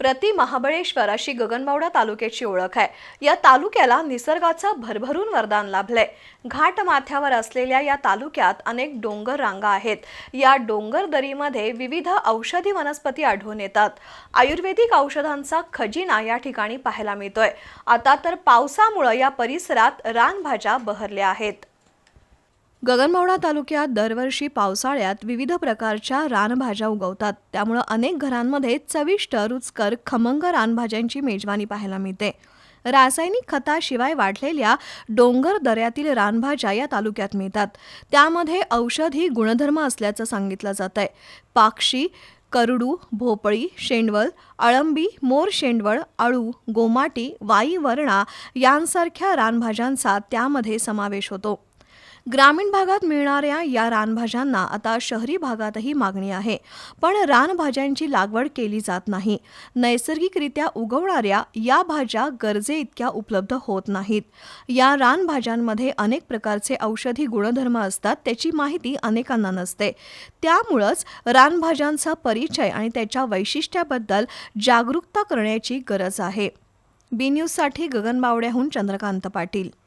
प्रति महाबळेश्वर अशी गगनबावडा तालुक्याची ओळख आहे. या तालुक्याला निसर्गाचं भरभरून वरदान लाभलंय. घाट माथ्यावर असलेल्या या तालुक्यात अनेक डोंगर रांगा आहेत. या डोंगर दरीमध्ये विविध औषधी वनस्पती आढळून येतात. आयुर्वेदिक औषधांचा खजिना या ठिकाणी पाहायला मिळतोय. आता तर पावसामुळं या परिसरात रानभाज्या बहरल्या आहेत. गगनबावडा तालुक्यात दरवर्षी पावसाळ्यात विविध प्रकारच्या रानभाज्या उगवतात. त्यामुळं अनेक घरांमध्ये चविष्ट रुचकर खमंग रानभाज्यांची मेजवानी पाहायला मिळते. रासायनिक खताशिवाय वाढलेल्या डोंगर दऱ्यातील रानभाज्या या तालुक्यात मिळतात. त्यामध्ये औषधी गुणधर्म असल्याचं सांगितलं जात आहे पाक्षी करडू भोपळी शेंडवल अळंबी मोर शेंडवळ अळू गोमाटी वाई वरणा यांसारख्या रानभाज्यांचा त्यामध्ये समावेश होतो. ग्रामीण भागात मिळणाऱ्या या रानभाज्यांना आता शहरी भागातही मागणी आहे. पण रानभाज्यांची लागवड केली जात नाही. नैसर्गिकरित्या उगवणाऱ्या या भाज्या गरजे इतक्या उपलब्ध होत नाहीत. या रानभाज्यांमध्ये अनेक प्रकारचे औषधी गुणधर्म असतात त्याची माहिती अनेकांना नसते. त्यामुळंच रानभाज्यांचा परिचय आणि त्याच्या वैशिष्ट्याबद्दल जागरूकता करण्याची गरज आहे. बी न्यूजसाठी गगन बावड्याहून चंद्रकांत पाटील.